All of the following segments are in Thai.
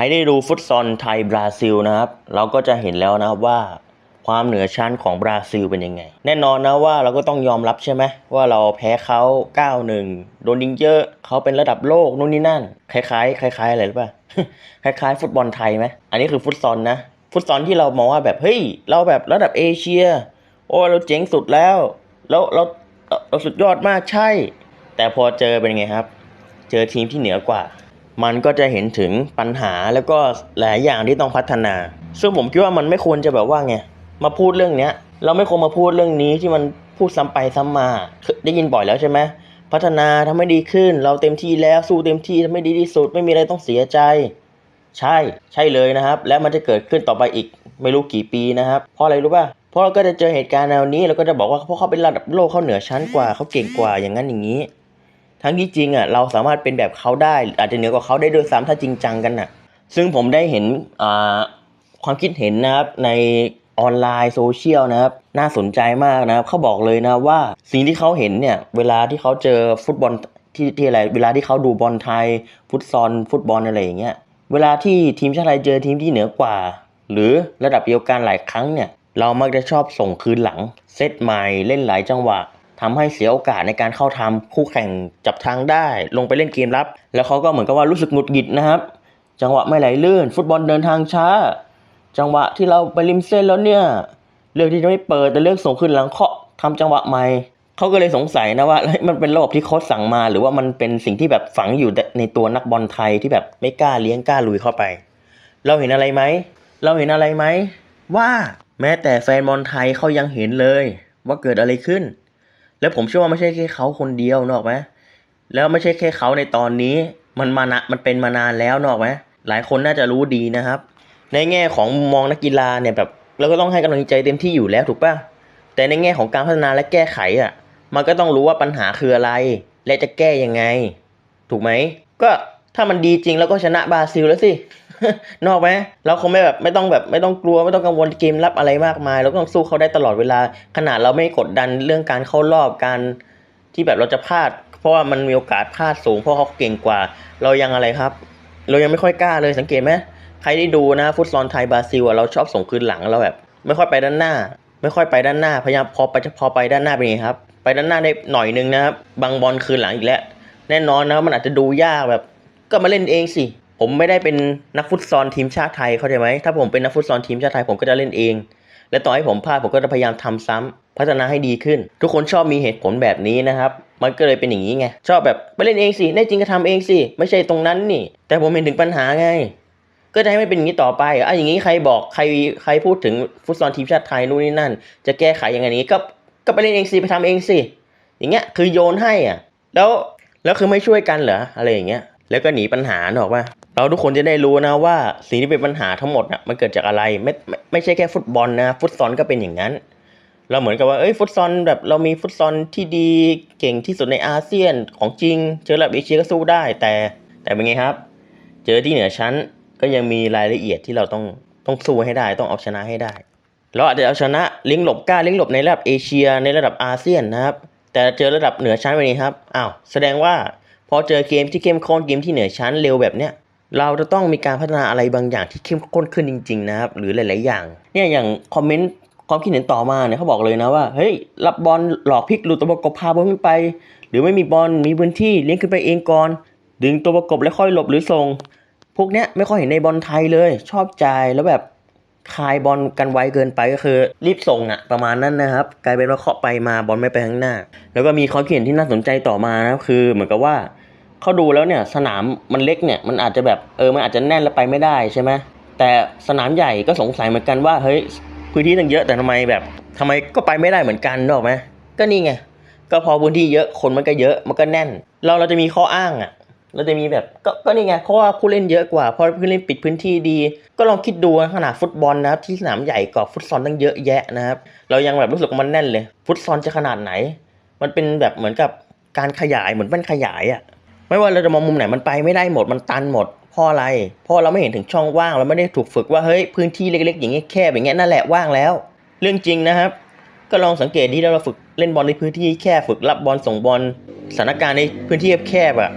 ครได้ดูฟุตซอลไทยบราซิลนะครับ เราก็จะเห็นแล้วนะครับว่าความเหนือชั้นของบราซิลเป็นยังไง แน่นอนนะว่าเราก็ต้องยอมรับใช่ไหมว่าเราแพ้เขา 9-1 โดนยิงเยอะเขาเป็นระดับโลกนู่นนี่นั่น คล้ายๆ คล้ายๆอะไรหรือเปล่าคล้ายๆ ฟุตบอลไทยไหมอันนี้คือฟุตซอลนะ ฟุตซอลที่เรามองว่าแบบเฮ้ยเราแบบระดับเอเชีย โอ้เราเจ๋งสุดแล้วแล้วเราเราเราสุดยอดมากใช่ แต่พอเจอเป็นไงครับ เจอทีมที่เหนือกว่า มันก็จะเห็นถึงปัญหาแล้วก็หลายอย่างที่ต้องพัฒนา ซึ่งผมคิดว่ามันไม่ควรจะแบบว่าไงมาพูดเรื่องเนี้ย เราไม่ควรมาพูดเรื่องนี้ที่มันพูดซ้ำไปซ้ำมาได้ยินบ่อยแล้วใช่ไหมพัฒนาทำให้ดีขึ้น เราเต็มที่แล้วสู้เต็มที่ทำให้ดีที่สุดไม่มีอะไรต้องเสียใจ ใช่ใช่เลยนะครับ และมันจะเกิดขึ้นต่อไปอีกไม่รู้กี่ปีนะครับ เพราะอะไรรู้ป่ะเพราะเราก็จะเจอเหตุการณ์แนวนี้เราก็จะบอกว่าเพราะเขาเป็นระดับโลกเขาเหนือชั้นกว่าเขาเก่งกว่าอย่างนั้นอย่างนี้ ทั้งที่จริงอะเราสามารถเป็นแบบเขาได้ อาจจะเหนือกว่าเขาได้ด้วยซ้ำถ้าจริงจังกันน่ะ ซึ่งผมได้เห็นความคิดเห็นนะครับในออนไลน์โซเชียลนะครับน่าสนใจมากนะครับเขาบอกเลยนะว่าสิ่งที่เขาเห็นเนี่ยเวลาที่เขาเจอฟุตบอลที่ที่อะไรเวลาที่เขาดูบอลไทย ฟุตซอลฟุตบอลอะไรอย่างเงี้ยเวลาที่ทีมชาติไทยเจอทีมที่เหนือกว่า หรือระดับเดียวกันหลายครั้งเนี่ยเรามักจะชอบส่งคืนหลังเซตใหม่เล่นหลายจังหวะ ทำให้เสียโอกาสในการเข้าทำคู่แข่งจับทางได้ ลงไปเล่นเกมรับ แล้วเขาก็เหมือนกับว่ารู้สึกหงุดหงิดนะครับ จังหวะไม่ไหลลื่น ฟุตบอลเดินทางช้า จังหวะที่เราไปริมเส้นแล้วเนี่ยเลือกที่จะไม่เปิดแต่เลือกส่งขึ้นหลังเคาะทำจังหวะใหม่เขาก็เลยสงสัยนะว่ามันเป็นระบบที่โค้ชสั่งมา หรือว่ามันเป็นสิ่งที่แบบฝังอยู่ในตัวนักบอลไทยที่แบบไม่กล้าเลี้ยงกล้าลุยเข้าไป เราเห็นอะไรไหมเราเห็นอะไรไหมว่าแม้แต่แฟนบอลไทยเขายังเห็นเลย ว่าเกิดอะไรขึ้น แล้วผมเชื่อว่าไม่ใช่แค่เขาคนเดียวนอกไหมแล้วไม่ใช่แค่เขาในตอนนี้ มันมานะมันเป็นมานานแล้วนอกไหมหลายคนน่าจะรู้ดีนะครับ ในแง่ของมองนักกีฬาเนี่ยแบบเราก็ต้องให้กำลังใจเต็มที่อยู่แล้วถูกป่ะแต่ในแง่ของการพัฒนาและแก้ไขอะ มันก็ต้องรู้ว่าปัญหาคืออะไร และจะแก้ยังไง ถูกไหมก็ถ้ามันดีจริงแล้วก็ชนะบราซิลแล้วสิ นอกไหมเราคงไม่แบบไม่ต้องแบบไม่ต้องกลัวไม่ต้องกังวลเกมรับอะไรมากมาย เราก็ต้องสู้เขาได้ตลอดเวลา ขนาดเราไม่กดดันเรื่องการเข้ารอบการที่แบบเราจะพลาด เพราะว่ามันมีโอกาสพลาดสูงเพราะเขาเก่งกว่า เรายังอะไรครับ เรายังไม่ค่อยกล้าเลยสังเกตไหมใครได้ดูนะฟุตซอลไทยบราซิลเราชอบส่งคืนหลังเราแบบ ไม่ค่อยไปด้านหน้า ไม่ค่อยไปด้านหน้าพยายามพอไปพอไปด้านหน้าเป็นไงครับ ไปด้านหน้าได้หน่อยนึงนะครับบางบอลคืนหลังอีกแล้วแน่นอนนะมันอาจจะดูยากแบบ ก็มาเล่นเองสิ ผมไม่ได้เป็นนักฟุตซอลทีมชาติไทยเข้าใจไหมถ้าผมเป็นนักฟุตซอลทีมชาติไทยผมก็จะเล่นเอง และต่อให้ผมพลาดผมก็จะพยายามทำซ้ำพัฒนาให้ดีขึ้น ทุกคนชอบมีเหตุผลแบบนี้นะครับ มันก็เลยเป็นอย่างนี้ไงชอบแบบไปเล่นเองสิแน่จริงก็ทำเองสิไม่ใช่ตรงนั้นนี่ แต่ผมเห็นถึงปัญหาไง ก็จะให้ไม่เป็นอย่างนี้ต่อไปอะอย่างนี้ใครบอกใครใครพูดถึงฟุตซอลทีมชาติไทยนู่นนี่นั่น จะแก้ไขยังไงนี้ก็ก็ไปเล่นเองสิไปทำเองสิอย่างเงี้ยคือโยนให้อะแล้วแล้วคือไม่ช่วยกันเหรออะไรอย่างเงี้ย แล้วก็หนีปัญหาหรอกว่า เราทุกคนจะได้รู้นะว่าสิ่งที่เป็นปัญหาทั้งหมดอะมันเกิดจากอะไรไม่ไม่ไม่ใช่แค่ฟุตบอลนะฟุตซอลก็เป็นอย่างนั้น เราเหมือนกับว่าเอ้ยฟุตซอลแบบเรามีฟุตซอลที่ดีเก่งที่สุดในอาเซียนของจริง เจอระดับเอเชียก็สู้ได้ แต่แต่เป็นไงครับ เจอที่เหนือชั้นก็ยังมีรายละเอียดที่เราต้องต้องสู้ให้ได้ ต้องเอาชนะให้ได้เราอาจจะเอาชนะลิงหลบกล้าลิงหลบในระดับเอเชียในระดับอาเซียนนะครับ แต่เจอระดับเหนือชั้นแบบนี้ครับอ้าวแสดงว่า พอเจอเกมที่เข้มข้นเกมที่เหนือชั้นเร็วแบบเนี้ยเราจะต้องมีการพัฒนาอะไรบางอย่างที่เข้มข้นขึ้นจริง ๆ นะครับ หรือหลาย ๆ อย่าง เนี่ยอย่างคอมเมนต์ความคิดเห็นต่อมาเนี่ยเขาบอกเลยนะว่าเฮ้ยรับบอลหลอกพลิกหลุดตัวประกบพาบอลขึ้นไป หรือไม่มีบอลมีพื้นที่เลี้ยงขึ้นไปเองก่อน ดึงตัวประกบแล้วค่อยหลบหรือส่งพวกเนี้ยไม่ค่อยเห็นในบอลไทยเลย ชอบใจแล้วแบบคายบอลกันไวเกินไปก็คือ รีบส่งอะประมาณนั้นนะครับ กลายเป็นว่าเคาะไปมาบอลไม่ไปข้างหน้า แล้วก็มีข้อคิดเห็นที่น่าสนใจต่อมานะคือเหมือนกับว่า เขาดูแล้วเนี่ยสนามมันเล็กเนี่ยมันอาจจะแบบเออมันอาจจะแน่นแล้วไปไม่ได้ใช่ไหมแต่สนามใหญ่ก็สงสัยเหมือนกันว่าเฮ้ยพื้นที่ตั้งเยอะแต่ทำไมแบบทำไมก็ไปไม่ได้เหมือนกันนึกอกไหมก็นี่ไงก็พอพื้นที่เยอะคนมันก็เยอะมันก็แน่น เราเราจะมีข้ออ้างอะเราจะมีแบบก็ก็นี่ไงเพราะว่าผู้เล่นเยอะกว่าเพราะผู้เล่นปิดพื้นที่ดี ก็ลองคิดดูขนาดฟุตบอลนะครับที่สนามใหญ่กว่าฟุตซอลตั้งเยอะแยะนะครับเรายังแบบรู้สึกมันแน่นเลย ฟุตซอลจะขนาดไหน มันเป็นแบบเหมือนกับการขยายเหมือนเป็นขยายอะ่ะ ไม่ว่าเราจะมองมุมไหนมันไปไม่ได้หมดมันตันหมดเพราะอะไรเพราะเราไม่เห็นถึงช่องว่างเราไม่ได้ถูกฝึกว่าเฮ้ยพื้นที่เล็กๆอย่างเงี้ยแคบอย่างเงี้ยนั่นแหละว่างแล้ว เรื่องจริงนะครับ ก็ลองสังเกตที่เราฝึกเล่นบอลในพื้นที่แคบฝึกรับบอลส่งบอลสถานการณ์ในพื้นที่แคบๆอะ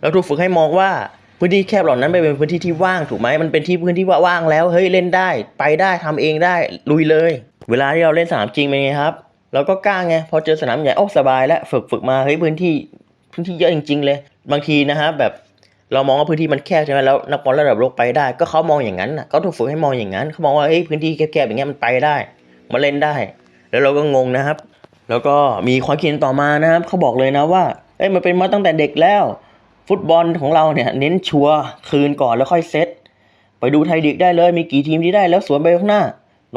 เราถูกฝึกให้มองว่าพื้นที่แคบเหล่านั้นไปเป็นพื้นที่ที่ว่างถูกไหมมันเป็นที่พื้นที่ว่าว่างแล้วเฮ้ยเล่นได้ ไปได้ทำเองได้ลุยเลย เวลาที่เราเล่นสนามจริงเป็นไงครับเราก็กล้าไงพอเจอสนามใหญ่โอ้สบายแล้วฝึกฝึกมาเฮ้ยพื้นที่ พื้นที่เยอะจริง ๆ เลย บางทีนะฮะแบบเรามองว่าพื้นที่มันแคบใช่ไหมแล้วนักบอลระดับโลกไปได้ ก็เขามองอย่างนั้นน่ะเขาถูกฝึกให้มองอย่างนั้นเขามองว่าเฮ้ยพื้นที่แคบๆอย่างเงี้ยมันไปได้มาเล่นได้ แล้วเราก็งงนะครับ แล้วก็มีความคิดเห็นต่อมานะครับเขาบอกเลยนะว่าเอ้ยมันเป็นมาตั้งแต่เด็กแล้ว ฟุตบอลของเราเนี่ยเน้นชัวร์คืนก่อนแล้วค่อยเซตไปดูไทยลีกได้เลย มีกี่ทีมที่ได้แล้วสวนไปข้างหน้า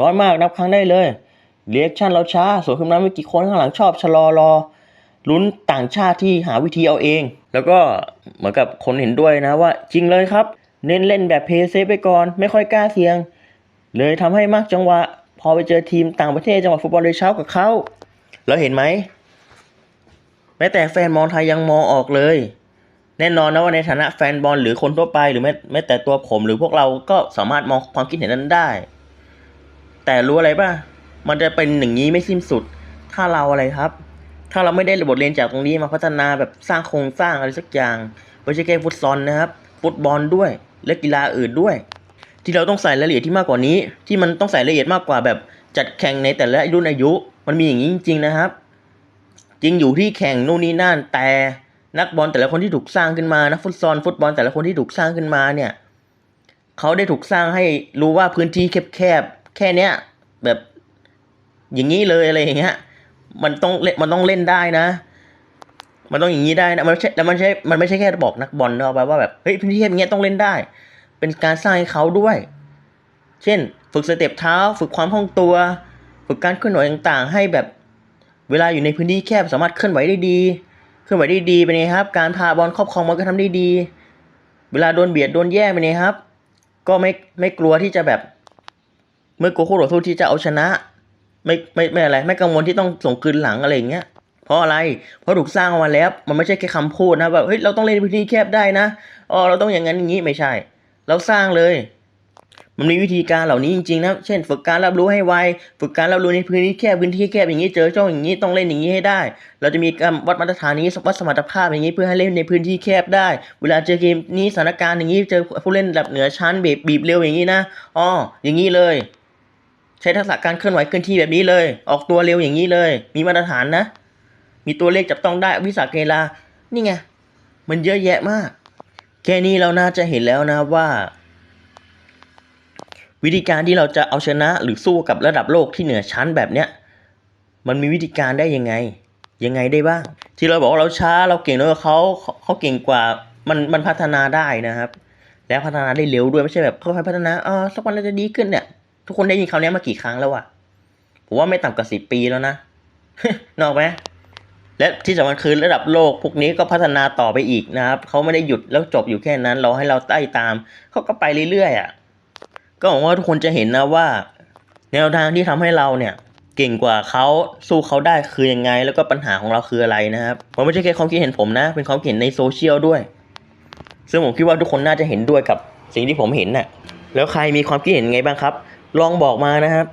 น้อยมากนับครั้งได้เลยเรียกชั่นเราช้าสวนขึ้นมาไม่กี่คนข้างหลังชอบชะลอรอ ลุ้นต่างชาติที่หาวิธีเอาเอง แล้วก็เหมือนกับคนเห็นด้วยนะว่าจริงเลยครับ เน้นเล่นแบบเพย์เซฟไปก่อน ไม่ค่อยกล้าเสี่ยง เลยทำให้มากจังหวะ พอไปเจอทีมต่างประเทศจังหวะฟุตบอลเลยเช้ากับเขาแล้วเห็นไหมแม้แต่แฟนบอลไทยยังมองออกเลย แน่นอนนะว่าในฐานะแฟนบอลหรือคนทั่วไปหรือแม้แม้แต่ตัวผมหรือพวกเราก็สามารถมองความคิดเห็นนั้นได้ แต่รู้อะไรป่ะมันจะเป็นอย่างนี้ไม่สิ้นสุด ถ้าเราอะไรครับ ถ้าเราไม่ได้บทเรียนจากตรงนี้มาพัฒนาแบบสร้างโครงสร้างอะไรสักอย่างไม่ใช่แค่ฟุตซอลนะครับ ฟุตบอลด้วย และกีฬาอื่นด้วย ที่เราต้องใส่รายละเอียดที่มากกว่านี้ ที่มันต้องใส่รายละเอียดมากกว่าแบบจัดแข่งในแต่ละรุ่นอายุ มันมีอย่างนี้จริง ๆนะครับ จริงอยู่ที่แข่งนู่นนี่นั่นแต่นักบอลแต่ละคนที่ถูกสร้างขึ้นมานักฟุตซอลฟุตบอลแต่ละคนที่ถูกสร้างขึ้นมาเนี่ยเขาได้ถูกสร้างให้รู้ว่าพื้นที่แคบๆแค่เนี้ยแบบอย่างนี้เลยอะไรอย่างเงี้ย มันต้องเล่นมันต้องเล่นได้นะ มันต้องอย่างนี้ได้นะมันไม่ใช่แล้วมันใช่มันไม่ใช่แค่บอกนักบอลเนอะว่าแบบเฮ้ยพื้นที่แคบอย่างเงี้ยต้องเล่นได้ เป็นการสร้างให้เขาด้วย เช่น ฝึกสเต็ปเท้า ฝึกความคล่องตัว ฝึกการเคลื่อนไหวต่างๆ ให้แบบเวลาอยู่ในพื้นที่แคบสามารถเคลื่อนไหวได้ดีเคลื่อนไหวได้ดีเป็นไงครับ การพาบอลครอบครองมันก็ทำได้ดี เวลาโดนเบียดโดนแย่งเป็นไงครับ ก็ไม่ไม่กลัวที่จะแบบ เมื่อกลัวคู่ต่อสู้ที่จะเอาชนะ ไม่ไม่ไม่อะไร ไม่กังวลที่ต้องส่งคืนหลังอะไรอย่างเงี้ยเพราะอะไร เพราะถูกสร้างมาแล้ว มันไม่ใช่แค่คำพูดนะแบบเฮ้ยเราต้องเล่นพื้นที่แคบได้นะอ๋อเราต้องอย่างนั้นอย่างนี้ไม่ใช่ เราสร้างเลย มันมีวิธีการเหล่านี้จริงๆนะเช่น ฝึกการรับรู้ให้ไวฝึกการรับรู้ในพื้นที่แคบพื้นที่แคบอย่างนี้เจอช่องอย่างนี้ต้องเล่นอย่างนี้ให้ได้ เราจะมีการวัดมาตรฐานนี้วัดสมรรถภาพอย่างนี้เพื่อให้เล่นในพื้นที่แคบได้ เวลาเจอเกมนี้สถานการณ์อย่างนี้เจอผู้เล่นระดับเหนือชั้นบีบบีบเร็วอย่างนี้นะอ๋ออย่างนี้เลย ใช้ทักษะการเคลื่อนไหวเคลื่อนที่แบบนี้เลย ออกตัวเร็วอย่างนี้เลย มีมาตรฐานนะ มีตัวเลขจับต้องได้วิสาเกลา นี่ไง มันเยอะแยะมาก แค่นี้เราน่าจะเห็นแล้วนะว่า วิธีการที่เราจะเอาชนะหรือสู้กับระดับโลกที่เหนือชั้นแบบเนี้ย มันมีวิธีการได้ยังไง ยังไงได้บ้าง ที่เราบอกว่าเราช้าเราเก่งน้อยกว่าเขาเขาเขาเก่งกว่า มันมันพัฒนาได้นะครับ แล้วพัฒนาได้เร็วด้วยไม่ใช่แบบค่อยๆพัฒนาอ่าสักวันเราจะดีขึ้นเนี่ย ทุกคนได้ยินคำนี้มากี่ครั้งแล้วอะผมว่าไม่ต่ำกว่าสิบปีแล้วนะนอกไหมและที่สำคัญคือระดับโลกพวกนี้ก็พัฒนาต่อไปอีกนะครับเขาไม่ได้หยุดแล้วจบอยู่แค่นั้นเราให้เราไต่ตามเขาก็ไปเรื่อยๆอะก็หวังว่าทุกคนจะเห็นนะว่า แนวทางที่ทำให้เราเนี่ย เก่งกว่าเขาสู้เขาได้คือยังไง แล้วก็ปัญหาของเราคืออะไรนะครับมันไม่ใช่แค่ความคิดเห็นผมนะ เป็นความคิดเห็นในโซเชียลด้วย ซึ่งผมคิดว่าทุกคนน่าจะเห็นด้วยกับสิ่งที่ผมเห็นน่ะแล้วใครมีความคิดเห็นไงบ้างครับ ลองบอกมานะครับ